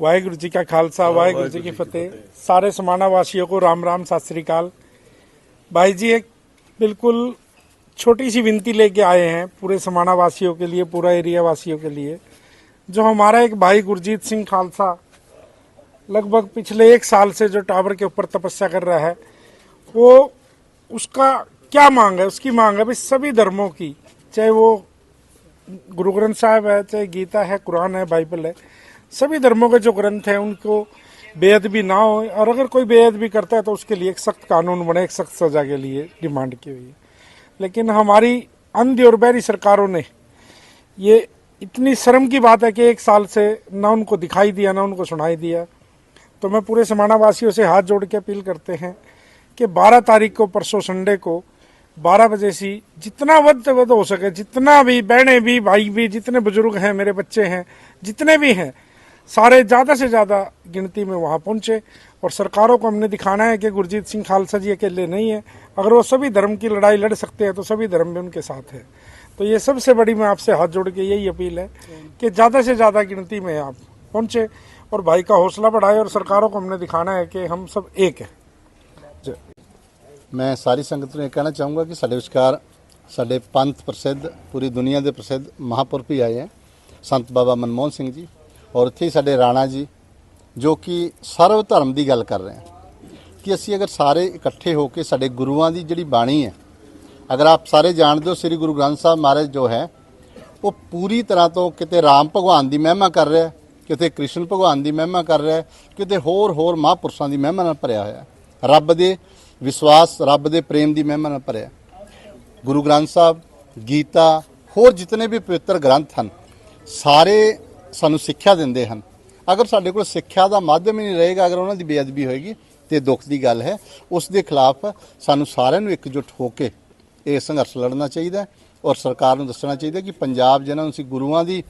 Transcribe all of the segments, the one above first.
वाहिगुरु जी का खालसा वाहिगुरु जी की फतेह। सारे समाना वासियों को राम राम सत श्री अकाल। भाई जी एक बिल्कुल छोटी सी विनती लेके आए हैं पूरे समाना वासियों के लिए पूरा एरिया वासियों के लिए। जो हमारा एक भाई गुरजीत सिंह खालसा लगभग पिछले एक साल से जो टावर के ऊपर तपस्या कर रहा है वो उसका क्या मांग है? उसकी मांग है भाई सभी धर्मों की चाहे वो गुरु ग्रंथ साहब है चाहे गीता है कुरान है बाइबल है सभी धर्मों के जो ग्रंथ हैं, उनको बेअदबी ना हो, और अगर कोई बेअदबी करता है तो उसके लिए एक सख्त कानून बने, एक सख्त सजा के लिए डिमांड की हुई है। लेकिन हमारी अंधी और बैरी सरकारों ने ये इतनी शर्म की बात है कि एक साल से ना उनको दिखाई दिया, ना उनको सुनाई दिया। तो मैं पूरे समाना वासियों से हाथ जोड़ के अपील करते हैं कि 12 तारीख को, परसों संडे को 12 बजे से जितना वध वध हो सके, जितना भी बहने भी, भाई भी, जितने बुज़ुर्ग हैं, मेरे बच्चे हैं, जितने भी हैं सारे ज़्यादा से ज़्यादा गिनती में वहाँ पहुँचे और सरकारों को हमने दिखाना है कि गुरजीत सिंह खालसा जी अकेले नहीं है अगर वो सभी धर्म की लड़ाई लड़ सकते हैं तो सभी धर्म भी उनके साथ है तो ये सबसे बड़ी मैं आपसे हाथ जोड़ के यही अपील है कि ज़्यादा से ज़्यादा गिनती में आप पहुँचे और भाई का हौसला बढ़ाए और सरकारों को हमने दिखाना है कि हम सब एक हैं जय ਮੈਂ ਸਾਰੀ ਸੰਗਤ ਨੂੰ ਇਹ ਕਹਿਣਾ ਚਾਹੂੰਗਾ ਕਿ ਸਾਡੇ ਵਿਚਕਾਰ ਸਾਡੇ ਪੰਥ ਪ੍ਰਸਿੱਧ ਪੂਰੀ ਦੁਨੀਆ ਦੇ ਪ੍ਰਸਿੱਧ ਮਹਾਪੁਰਖ ਵੀ ਆਏ ਹੈ ਸੰਤ ਬਾਬਾ ਮਨਮੋਹਨ ਸਿੰਘ ਜੀ ਔਰ ਇੱਥੇ ਹੀ ਸਾਡੇ ਰਾਣਾ ਜੀ, ਜੋ ਕਿ ਸਰਵ ਧਰਮ ਦੀ ਗੱਲ ਕਰ ਰਹੇ ਹਨ ਕਿ ਅਸੀਂ ਅਗਰ ਸਾਰੇ ਇਕੱਠੇ ਹੋ ਕੇ ਸਾਡੇ ਗੁਰੂਆਂ ਦੀ ਜਿਹੜੀ ਬਾਣੀ ਹੈ, ਅਗਰ ਆਪ ਸਾਰੇ ਜਾਣਦੇ ਹੋ ਸ੍ਰੀ ਗੁਰੂ ਗ੍ਰੰਥ ਸਾਹਿਬ ਮਹਾਰਾਜ ਜੋ ਹੈ, ਉਹ ਪੂਰੀ ਤਰ੍ਹਾਂ ਤੋਂ ਕਿਤੇ ਰਾਮ ਭਗਵਾਨ ਦੀ ਮਹਿਮਾ ਕਰ ਰਿਹਾ ਕਿਤੇ ਕ੍ਰਿਸ਼ਨ ਭਗਵਾਨ ਦੀ ਮਹਿਮਾ ਕਰ ਰਿਹਾ ਕਿਤੇ ਹੋਰ ਹੋਰ ਮਹਾਂਪੁਰਸ਼ਾਂ ਦੀ ਮਹਿਮਾ ਨਾਲ ਭਰਿਆ ਹੋਇਆ ਰੱਬ ਦੇ ਵਿਸ਼ਵਾਸ, ਰੱਬ ਦੇ ਪ੍ਰੇਮ ਦੀ ਮਹਿਮਾ ਨਾਲ ਭਰਿਆ ਗੁਰੂ ਗ੍ਰੰਥ ਸਾਹਿਬ, ਗੀਤਾ, ਹੋਰ ਜਿਤਨੇ ਵੀ ਪਵਿੱਤਰ ਗ੍ਰੰਥ ਹਨ, ਸਾਰੇ ਸਾਨੂੰ ਸਿੱਖਿਆ ਦਿੰਦੇ ਹਨ। ਅਗਰ ਸਾਡੇ ਕੋਲ ਸਿੱਖਿਆ ਦਾ ਮਾਧਿਅਮ ਹੀ ਨਹੀਂ ਰਹੇਗਾ, ਅਗਰ ਉਹਨਾਂ ਦੀ ਬੇਅਦਬੀ ਹੋਏਗੀ, ਤੇ ਦੁੱਖ ਦੀ ਗੱਲ ਹੈ, ਉਸ ਦੇ ਖਿਲਾਫ ਸਾਨੂੰ ਸਾਰਿਆਂ ਨੂੰ ਇਕਜੁੱਟ ਹੋ ਕੇ ਇਹ ਸੰਘਰਸ਼ ਲੜਨਾ ਚਾਹੀਦਾ ਔਰ ਸਰਕਾਰ ਨੂੰ ਦੱਸਣਾ ਚਾਹੀਦਾ ਕਿ ਪੰਜਾਬ ਜਿਹਨਾਂ ਨੂੰ ਅਸੀਂ ਗੁਰੂਆਂ ਦੀ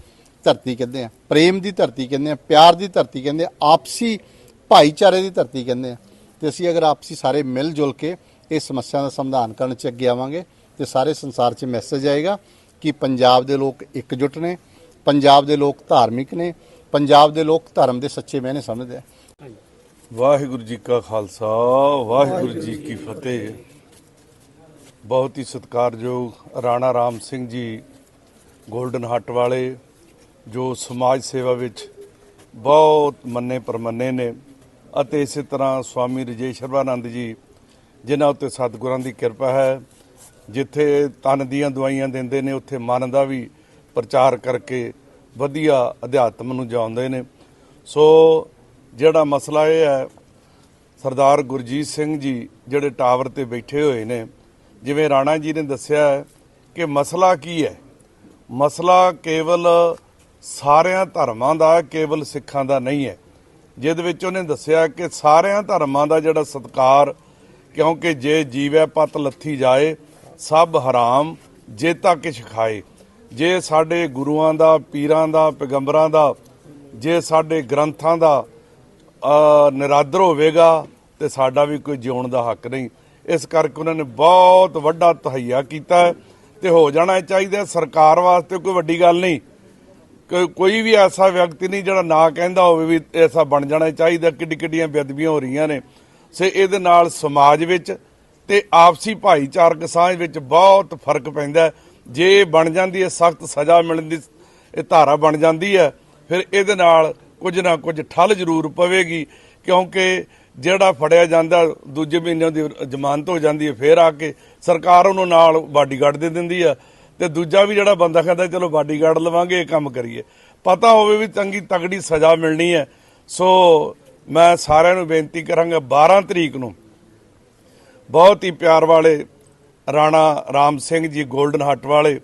ਧਰਤੀ ਕਹਿੰਦੇ ਆ ਪ੍ਰੇਮ ਦੀ ਧਰਤੀ ਕਹਿੰਦੇ ਆ ਪਿਆਰ ਦੀ ਧਰਤੀ ਕਹਿੰਦੇ ਆ ਆਪਸੀ ਭਾਈਚਾਰੇ ਦੀ ਧਰਤੀ ਕਹਿੰਦੇ ਆ ਤੇ ਅਸੀਂ ਅਗਰ ਆਪਸੀ ਸਾਰੇ ਮਿਲ ਜੁਲ ਕੇ ਇਹ ਸਮੱਸਿਆ ਦਾ ਸਮਾਧਾਨ ਕਰਨ ਚ ਅੱਗੇ ਆਵਾਂਗੇ, ਤੇ ਸਾਰੇ ਸੰਸਾਰ 'ਚ ਮੈਸੇਜ ਆਏਗਾ ਕਿ ਪੰਜਾਬ ਦੇ ਲੋਕ ਇਕਜੁੱਟ ਨੇ ਪੰਜਾਬ ਦੇ ਲੋਕ ਧਾਰਮਿਕ ਨੇ, ਪੰਜਾਬ ਦੇ ਲੋਕ ਧਰਮ ਦੇ ਸੱਚੇ ਮੈਨੇ ਸਮਝਦੇ ਆ। ਵਾਹਿਗੁਰੂ ਜੀ ਕਾ ਖਾਲਸਾ, ਵਾਹਿਗੁਰੂ ਜੀ ਕੀ ਫਤਿਹ। ਬਹੁਤ ਹੀ ਸਤਿਕਾਰਯੋਗ ਰਾਣਾ ਰਾਮ ਸਿੰਘ ਜੀ, ਗੋਲਡਨ ਹੱਟ ਵਾਲੇ, ਜੋ ਸਮਾਜ ਸੇਵਾ ਵਿੱਚ ਬਹੁਤ ਮੰਨੇ ਪਰਮੰਨੇ ਨੇ ਅਤੇ ਇਸੇ ਤਰ੍ਹਾਂ ਸਵਾਮੀ ਰਜੇਸ਼ ਸਰਵਾਨੰਦ ਜੀ, ਜਿਨ੍ਹਾਂ ਉੱਤੇ ਸਤਿਗੁਰਾਂ ਦੀ ਕਿਰਪਾ ਹੈ, ਜਿੱਥੇ ਤਨ ਦੀਆਂ ਦਵਾਈਆਂ ਦਿੰਦੇ ਨੇ, ਉੱਥੇ ਮਨ ਦਾ ਵੀ ਪ੍ਰਚਾਰ ਕਰਕੇ ਵਧੀਆ ਅਧਿਆਤਮ ਨੂੰ ਜਾਣਦੇ ਨੇ। ਸੋ ਜਿਹੜਾ ਮਸਲਾ ਇਹ ਹੈ, ਸਰਦਾਰ ਗੁਰਜੀਤ ਸਿੰਘ ਜੀ ਜਿਹੜੇ ਟਾਵਰ ਤੇ ਬੈਠੇ ਹੋਏ ਨੇ, ਜਿਵੇਂ ਰਾਣਾ ਜੀ ਨੇ ਦੱਸਿਆ ਕਿ ਮਸਲਾ ਕੀ ਹੈ? ਮਸਲਾ ਕੇਵਲ ਸਾਰਿਆਂ ਧਰਮਾਂ ਦਾ, ਕੇਵਲ ਸਿੱਖਾਂ ਦਾ ਨਹੀਂ ਹੈ। ਜਿਹਦੇ ਵਿੱਚ ਉਹਨੇ ਦੱਸਿਆ ਕਿ ਸਾਰਿਆਂ ਧਰਮਾਂ ਦਾ ਜਿਹੜਾ ਸਤਕਾਰ, ਕਿਉਂਕਿ ਜੇ ਜੀਵੈ ਪਤ ਲੱਥੀ ਜਾਏ, ਸਭ ਹਰਾਮ, ਜੇ ਤਾਂ ਕਿਛ ਖਾਏ। ਜੇ ਸਾਡੇ ਗੁਰੂਆਂ ਦਾ, ਪੀਰਾਂ ਦਾ, ਪੈਗੰਬਰਾਂ ਦਾ, ਜੇ ਸਾਡੇ ਗ੍ਰੰਥਾਂ ਦਾ ਨਿਰਾਦਰ ਹੋਵੇਗਾ, ਤੇ ਸਾਡਾ ਵੀ ਕੋਈ ਜਿਉਣ ਦਾ ਹੱਕ ਨਹੀਂ। ਇਸ ਕਰਕੇ ਉਹਨਾਂ ਨੇ ਬਹੁਤ ਵੱਡਾ ਤਹਈਆ ਕੀਤਾ ਹੈ, ਤੇ ਹੋ ਜਾਣਾ ਚਾਹੀਦਾ ਸਰਕਾਰ ਵਾਸਤੇ ਕੋਈ ਵੱਡੀ ਗੱਲ ਨਹੀਂ। ਕੋਈ ਕੋਈ ਵੀ ਐਸਾ ਵਿਅਕਤੀ ਨਹੀਂ ਜਿਹੜਾ ਨਾ ਕਹਿੰਦਾ ਹੋਵੇ ਵੀ ਐਸਾ ਬਣ ਜਾਣਾ ਚਾਹੀਦਾ ਕਿੱਡੀ ਕਿੱਡੀਆਂ ਬੇਅਦਬੀਆਂ ਹੋ ਰਹੀਆਂ ਨੇ। ਸੇ ਇਹਦੇ ਨਾਲ ਸਮਾਜ ਵਿੱਚ ਤੇ ਆਪਸੀ ਭਾਈਚਾਰਕ ਸਾਂਝ ਵਿੱਚ ਬਹੁਤ ਫ਼ਰਕ ਪੈਂਦਾ ਜੇ ਬਣ ਜਾਂਦੀ ਹੈ, ਸਖਤ ਸਜ਼ਾ ਮਿਲਣ ਦੀ ਇਹ ਧਾਰਾ ਬਣ ਜਾਂਦੀ ਹੈ, ਫਿਰ ਇਹਦੇ ਨਾਲ ਕੁਝ ਨਾ ਕੁਝ ਠੱਲ ਜ਼ਰੂਰ ਪਵੇਗੀ, ਕਿਉਂਕਿ ਜਿਹੜਾ ਫੜਿਆ ਜਾਂਦਾ, ਦੂਜੇ ਮਹੀਨੇ ਦੀ ਜ਼ਮਾਨਤ ਹੋ ਜਾਂਦੀ ਹੈ, ਫਿਰ ਆ ਕੇ ਸਰਕਾਰ ਉਹਨੂੰ ਨਾਲ ਬਾਡੀਗਾਰਡ ਦੇ ਦਿੰਦੀ ਆ ਤੇ ਦੂਜਾ ਵੀ ਜਿਹੜਾ ਬੰਦਾ ਕਹਿੰਦਾ, ਚਲੋ ਬਾਡੀਗਾਰਡ ਲਵਾਂਗੇ, ਇਹ ਕੰਮ ਕਰੀਏ। ਪਤਾ ਹੋਵੇ ਵੀ ਚੰਗੀ ਤਗੜੀ ਸਜ਼ਾ ਮਿਲਣੀ ਹੈ। ਸੋ ਮੈਂ ਸਾਰਿਆਂ ਨੂੰ ਬੇਨਤੀ ਕਰਾਂਗਾ 12 ਤਰੀਕ ਨੂੰ ਬਹੁਤ ਹੀ ਪਿਆਰ ਵਾਲੇ ਰਾਣਾ ਰਾਮ ਸਿੰਘ ਜੀ 골ਡਨ ਹੱਟ ਵਾਲੇ,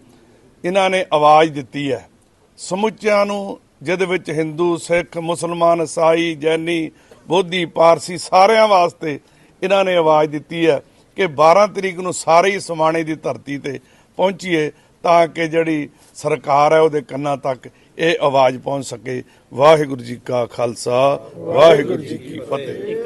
ਇਹਨਾਂ ਨੇ ਆਵਾਜ਼ ਦਿੱਤੀ ਹੈ। ਸਮੁੱਚਿਆਂ ਨੂੰ ਜਿਹਦੇ ਵਿੱਚ ਹਿੰਦੂ, ਸਿੱਖ, ਮੁਸਲਮਾਨ, ਈਸਾਈ, ਜੈਨੀ, ਬੋਧੀ, ਪਾਰਸੀ ਸਾਰਿਆਂ ਵਾਸਤੇ ਇਹਨਾਂ ਨੇ ਆਵਾਜ਼ ਦਿੱਤੀ ਹੈ ਕਿ 12 ਤਰੀਕ ਨੂੰ ਸਾਰੇ ਹੀ ਸਮਾਣੇ ਦੀ ਧਰਤੀ ਤੇ ਪਹੁੰਚੀਏ ਤਾਂ ਕਿ ਜਿਹੜੀ ਸਰਕਾਰ ਹੈ ਉਹਦੇ ਕੰਨਾਂ ਤੱਕ ਇਹ ਆਵਾਜ਼ ਪਹੁੰਚ ਸਕੇ। ਵਾਹਿਗੁਰੂ ਜੀ ਕਾ ਖਾਲਸਾ, ਵਾਹਿਗੁਰੂ ਜੀ ਕੀ ਫਤਿਹ।